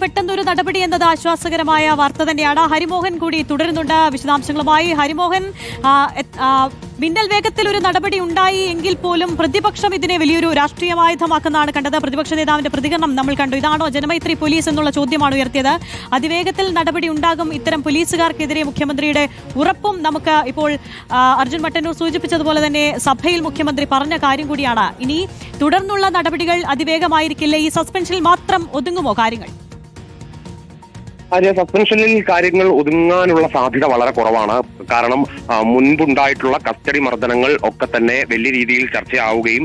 പെട്ടെന്ന് ഒരു നടപടി എന്നത് ആശ്വാസകരമായ വാർത്ത തന്നെയാണ്. ഹരിമോഹൻ കൂടി തുടരുന്നുണ്ട് വിശദാംശങ്ങളുമായി. ഹരിമോഹൻ മിന്നൽ വേഗത്തിൽ ഒരു നടപടി ഉണ്ടായി എങ്കിൽ പോലും പ്രതിപക്ഷം ഇതിനെ വലിയൊരു രാഷ്ട്രീയമായുധമാക്കുന്നതാണ് കണ്ടത്. പ്രതിപക്ഷ നേതാവിന്റെ പ്രതികരണം നമ്മൾ കണ്ടു. ഇതാണോ ജനമൈത്രി പോലീസ് എന്നുള്ള ചോദ്യമാണ് ഉയർത്തിയത്. അതിവേഗത്തിൽ നടപടി ഉണ്ടാകും. ഇത്തരം പോലീസുകാർക്കെതിരെ മുഖ്യമന്ത്രിയുടെ ഉറപ്പും നമുക്ക് ഇപ്പോൾ അർജുൻ മട്ടന്നൂർ സൂചിപ്പിച്ചതുപോലെ തന്നെ സഭയിൽ മുഖ്യമന്ത്രി പറഞ്ഞ കാര്യം കൂടിയാണ്. ഇനി തുടർന്നുള്ള നടപടികൾ അതിവേഗമായിരിക്കില്ല. ഈ സസ്പെൻഷനിൽ മാത്രം ഒതുങ്ങുമോ കാര്യങ്ങൾ? ആര്യ സസ്പെൻഷനിൽ കാര്യങ്ങൾ ഒതുങ്ങാനുള്ള സാധ്യത വളരെ കുറവാണ്. കാരണം മുൻപുണ്ടായിട്ടുള്ള കസ്റ്റഡി മർദ്ദനങ്ങൾ ഒക്കെ തന്നെ വലിയ രീതിയിൽ ചർച്ചയാവുകയും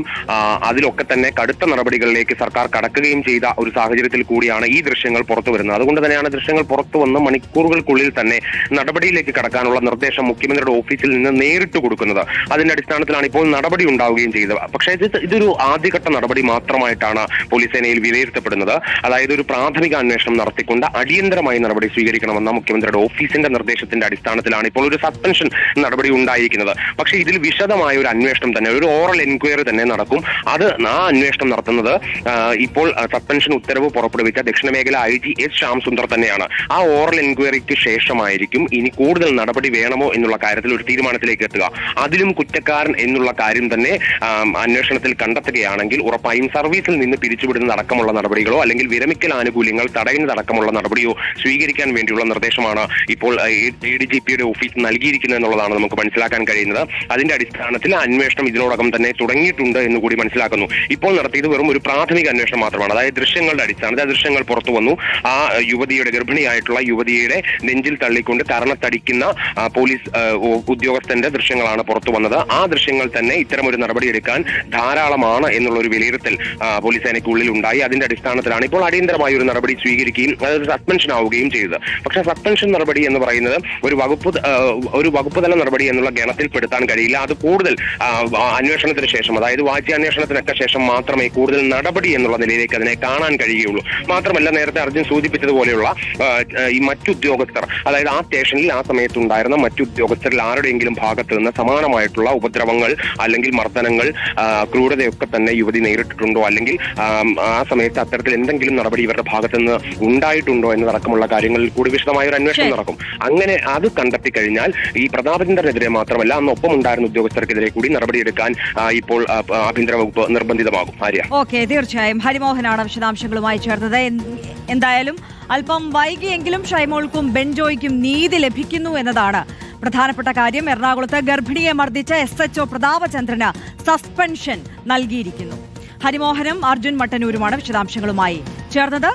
അതിലൊക്കെ തന്നെ കടുത്ത നടപടികളിലേക്ക് സർക്കാർ കടക്കുകയും ചെയ്ത ഒരു സാഹചര്യത്തിൽ കൂടിയാണ് ഈ ദൃശ്യങ്ങൾ പുറത്തു വരുന്നത്. അതുകൊണ്ട് തന്നെയാണ് ദൃശ്യങ്ങൾ പുറത്തു വന്ന് മണിക്കൂറുകൾക്കുള്ളിൽ തന്നെ നടപടിയിലേക്ക് കടക്കാനുള്ള നിർദ്ദേശം മുഖ്യമന്ത്രിയുടെ ഓഫീസിൽ നിന്ന് നേരിട്ട് കൊടുക്കുന്നത്. അതിന്റെ അടിസ്ഥാനത്തിലാണ് ഇപ്പോൾ നടപടി ഉണ്ടാവുകയും ചെയ്തത്. പക്ഷേ ഇത് ഇതൊരു ആദ്യഘട്ട നടപടി മാത്രമായിട്ടാണ് പോലീസ് സേനയിൽ വിലയിരുത്തപ്പെടുന്നത്. അതായത് ഒരു പ്രാഥമിക അന്വേഷണം നടത്തിക്കൊണ്ട് അടിയന്തരമായി നടപടി സ്വീകരിക്കണമെന്ന മുഖ്യമന്ത്രിയുടെ ഓഫീസിന്റെ നിർദ്ദേശത്തിന്റെ അടിസ്ഥാനത്തിലാണ് ഇപ്പോൾ ഒരു സസ്പെൻഷൻ നടപടി ഉണ്ടായിരിക്കുന്നത്. പക്ഷേ ഇതിൽ വിശദമായ ഒരു അന്വേഷണം തന്നെ ഒരു ഓറൽ എൻക്വയറി തന്നെ നടക്കും. അത് ആ അന്വേഷണം നടത്തുന്നത് ഇപ്പോൾ സസ്പെൻഷൻ ഉത്തരവ് പുറപ്പെടുവിച്ച ദക്ഷിണ മേഖല I G S Shyam Sundar തന്നെയാണ്. ആ ഓറൽ എൻക്വയറിക്ക് ശേഷമായിരിക്കും ഇനി കൂടുതൽ നടപടി വേണമോ എന്നുള്ള കാര്യത്തിൽ ഒരു തീരുമാനത്തിലേക്ക് എത്തുക. അതിലും കുറ്റക്കാരൻ എന്നുള്ള കാര്യം തന്നെ അന്വേഷണത്തിൽ കണ്ടെത്തുകയാണെങ്കിൽ ഉറപ്പായും സർവീസിൽ നിന്ന് പിരിച്ചുവിടുന്ന അടക്കമുള്ള നടപടികളോ അല്ലെങ്കിൽ വിരമിക്കൽ ആനുകൂല്യങ്ങൾ തടയുന്നതടക്കമുള്ള നടപടിയോ സ്വീകരിക്കാൻ വേണ്ടിയുള്ള നിർദ്ദേശമാണ് ഇപ്പോൾ എ ഡി ജി പിയുടെ ഓഫീസ് നൽകിയിരിക്കുന്നത് എന്നുള്ളതാണ് നമുക്ക് മനസ്സിലാക്കാൻ കഴിയുന്നത്. അതിന്റെ അടിസ്ഥാനത്തിൽ അന്വേഷണം ഇതിനോടകം തന്നെ തുടങ്ങിയിട്ടുണ്ട് എന്ന് കൂടി മനസ്സിലാക്കുന്നു. ഇപ്പോൾ നടത്തിയത് വെറും ഒരു പ്രാഥമിക അന്വേഷണം മാത്രമാണ്. അതായത് ദൃശ്യങ്ങളുടെ അടിസ്ഥാനത്തിൽ ആ ദൃശ്യങ്ങൾ പുറത്തു വന്നു. ആ യുവതിയുടെ ഗർഭിണിയായിട്ടുള്ള യുവതിയുടെ നെഞ്ചിൽ തള്ളിക്കൊണ്ട് കരണത്തടിക്കുന്ന പോലീസ് ഉദ്യോഗസ്ഥന്റെ ദൃശ്യങ്ങളാണ് പുറത്തു വന്നത്. ആ ദൃശ്യങ്ങൾ തന്നെ ഇത്തരം ഒരു നടപടിയെടുക്കാൻ ധാരാളമാണ് എന്നുള്ള ഒരു വിലയിരുത്തൽ പോലീസ് സേനയ്ക്കുള്ളിൽ ഉണ്ടായി അതിന്റെ അടിസ്ഥാനത്തിലാണ് ഇപ്പോൾ അടിയന്തരമായി ഒരു നടപടി സ്വീകരിക്കുകയും അതായത് സസ്പെൻഷൻ ആവുകയും ചെയ്തത് പക്ഷെ സസ്പെൻഷൻ നടപടി എന്ന് പറയുന്നത് ഒരു വകുപ്പ് ഒരു വകുപ്പ് തല നടപടി എന്നുള്ള ഗണത്തിൽപ്പെടുത്താൻ കഴിയില്ല. അത് കൂടുതൽ അന്വേഷണത്തിന് ശേഷം അതായത് വാച്യാന്വേഷണത്തിനൊക്കെ ശേഷം മാത്രമേ കൂടുതൽ നടപടി എന്നുള്ള നിലയിലേക്ക് അതിനെ കാണാൻ കഴിയുകയുള്ളൂ. മാത്രമല്ല നേരത്തെ അർജുൻ സൂചിപ്പിച്ചതുപോലെയുള്ള ഈ മറ്റുദ്യോഗസ്ഥർ അതായത് ആ സ്റ്റേഷനിൽ ആ സമയത്തുണ്ടായിരുന്ന മറ്റുദ്യോഗസ്ഥരിൽ ആരുടെയെങ്കിലും ഭാഗത്ത് നിന്ന് സമാനമായിട്ടുള്ള ഉപദ്രവങ്ങൾ അല്ലെങ്കിൽ മർദ്ദനങ്ങൾ ക്രൂരതയൊക്കെ തന്നെ യുവതി നേരിട്ടിട്ടുണ്ടോ? അല്ലെങ്കിൽ ആ സമയത്ത് അത്തരത്തിൽ എന്തെങ്കിലും നടപടി ഇവരുടെ ഭാഗത്ത് നിന്ന് ഉണ്ടായിട്ടുണ്ടോ എന്നതടക്കമുള്ള കാര്യങ്ങളിൽ കൂടി വിശദമായ ഒരു അന്വേഷണം നടക്കും. അങ്ങനെ അത് കണ്ടെത്തി കഴിഞ്ഞാൽ ഈ പ്രതാപചന്ദ്രനെതിരെ മാത്രമല്ല അന്ന് ഒപ്പം ഉണ്ടായിരുന്ന ഉദ്യോഗസ്ഥർക്കെതിരെ കൂടി നടപടിയെടുക്കാൻ ഇപ്പോൾ ആഭ്യന്തര വകുപ്പ് നിർബന്ധിതമാകും. ആര്യ? ഓക്കെ തീർച്ചയായും. ഹരിമോഹനാണ് വിശദാംശങ്ങളുമായി ചേർത്തത് എന്തായാലും അല്പം വൈകിയെങ്കിലും ഷൈമോൾക്കും ബെൻജോയ്ക്കും നീതി ലഭിക്കുന്നു എന്നതാണ് പ്രധാനപ്പെട്ട കാര്യം. എറണാകുളത്ത് ഗർഭിണിയെ മർദ്ദിച്ച എസ് എച്ച് ഒ പ്രതാപചന്ദ്രന് സസ്പെൻഷൻ നൽകിയിരിക്കുന്നു. ഹരിമോഹനും അർജുൻ മട്ടന്നൂരുമാണ് വിശദാംശങ്ങളുമായി ചേർന്നത്.